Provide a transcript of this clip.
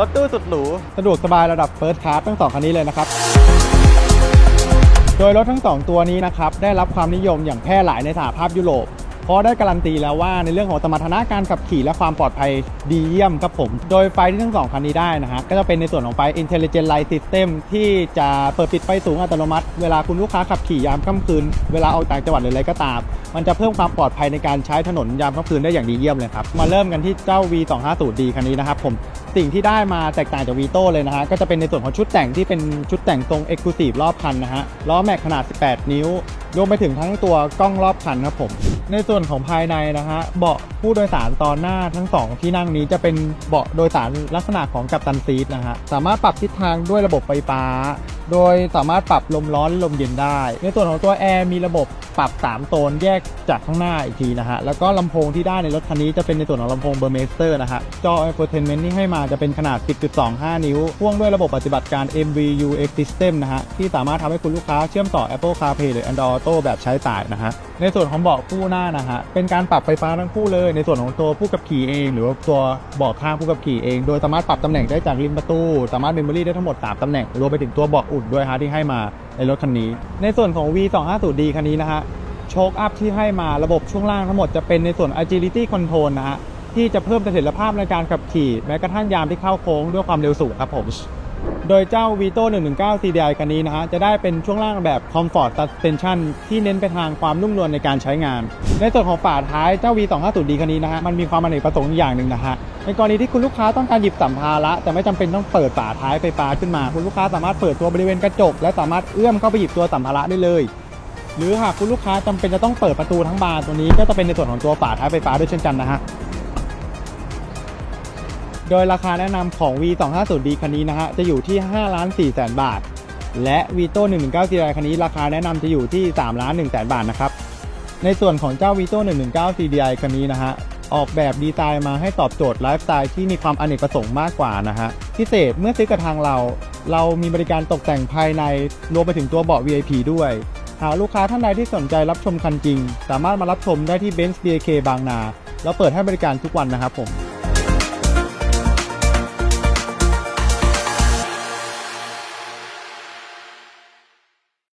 รถตู้สุดหรู สะดวกสบายระดับเฟิร์สคลาสทั้งสองคันนี้เลยนะครับ โดยรถทั้ง2ตัวนี้นะครับได้รับความนิยมอย่างแพร่หลายในสหภาพยุโรป เพราะได้การันตีแล้วว่าในเรื่องของสมรรถนะการขับขี่และความปลอดภัยดีเยี่ยมครับผม โดยไฟที่ทั้งสองคันนี้ได้นะฮะก็จะเป็นในส่วนของไฟ Intelligent Light System ที่จะเปิดปิดไฟสูงอัตโนมัติ เวลาคุณลูกค้าขับขี่ยามค่ำคืน เวลาออกต่างจังหวัดหรืออะไรก็ตาม มันจะเพิ่มความปลอดภัยในการใช้ถนนยามค่ำคืนได้อย่างดีเยี่ยมเลยครับมาเริ่มกันที่เจ้า V250D คันนี้นะครับผมสิ่งที่ได้มาแตกต่างจากวีโต้เลยนะฮะ ก็จะเป็นในส่วนของชุดแต่งที่เป็นชุดแต่งทรง Exclusive รอบคันนะฮะ ล้อแม็กขนาด 18 นิ้ว รวมไปถึงทั้งตัวกล้องรอบคันครับผม ในส่วนของภายในนะฮะเบาะผู้โดยสารตอนหน้าทั้งสองที่นั่งนี้จะเป็นเบาะโดยสารลักษณะของกัปตันซีทนะฮะสามารถปรับทิศทางด้วยระบบไฟฟ้า โดยสามารถปรับลมร้อนลมเย็นได้ ในส่วนของตัวแอร์มีระบบปรับ 3 โซนแยกจากข้างหน้าอีกทีนะฮะแล้วก็ลำโพงที่ได้ในรถคันนี้จะเป็นในส่วนของลำโพงเบอร์เมสเตอร์นะฮะจอ infotainment ที่ให้มาจะเป็นขนาด 10.25 นิ้วพ่วงด้วยระบบปฏิบัติการ MVUX System นะฮะที่สามารถทำให้คุณลูกค้าเชื่อมต่อ Apple CarPlay หรือ Android Auto แบบใช้สายนะฮะ ในส่วนของเบาะคู่หน้านะฮะเป็นการปรับไฟฟ้าทั้งคู่เลย ในส่วนของตัวผู้ขับขี่เอง หรือว่าตัวเบาะข้างผู้ขับขี่เอง โดยสามารถปรับตำแหน่งได้จากริมประตู สามารถเมมโมรี่ได้ทั้งหมด 3ตำแหน่ง รวมไปถึงตัวเบาะอุ่นด้วยฮะที่ให้มาในรถคันนี้ ในส่วนของ V250D คันนี้นะฮะโชคอัพที่ให้มาระบบช่วงล่างทั้งหมดจะเป็นในส่วน agility control นะฮะที่จะเพิ่มเสถียรภาพในการขับขี่แม้กระทั่งยามที่เข้าโค้งด้วยความเร็วสูงครับผม โดยเจ้า Vito 119 CDI คันนี้นะฮะ จะได้เป็นช่วงล่างแบบ Comfort Suspension ที่เน้นไปทางความนุ่มนวลในการใช้งาน ในส่วนของฝาท้ายเจ้า V250D คันนี้นะฮะ มันมีความอเนกประสงค์อย่างหนึ่งนะฮะ ในกรณีที่คุณลูกค้าต้องการหยิบสัมภาระ แต่ไม่จำเป็นต้องเปิดฝาท้ายไฟฟ้าขึ้นมา คุณลูกค้าสามารถเปิดตัวบริเวณกระจก และสามารถเอื้อมเข้าไปหยิบตัวสัมภาระได้เลย หรือหากคุณลูกค้าจำเป็นจะต้องเปิดประตูทั้งบานตัวนี้ก็จะเป็นในส่วนของตัวฝาท้ายไฟฟ้าด้วยเช่นกันนะฮะ โดยราคาแนะนำของ V250D คันนี้นะฮะจะอยู่ที่5ล้าน4แสนบาท และ Vito 119 CDI คันนี้ราคาแนะนำจะอยู่ที่3ล้าน1แสนบาทนะครับในส่วนของเจ้า Vito 119 CDI คันนี้นะฮะออกแบบดีไซน์มาให้ตอบโจทย์ไลฟ์สไตล์ที่มีความอเนกประสงค์มากกว่านะฮะพิเศษเมื่อซื้อกับทางเรา เรามีบริการตกแต่งภายในรวมไปถึงตัวเบาะ VIP ด้วย หากลูกค้าท่านใดที่สนใจรับชมคันจริง สามารถมารับชมได้ที่ Benz BK บางนา เราเปิดให้บริการทุกวันนะครับผม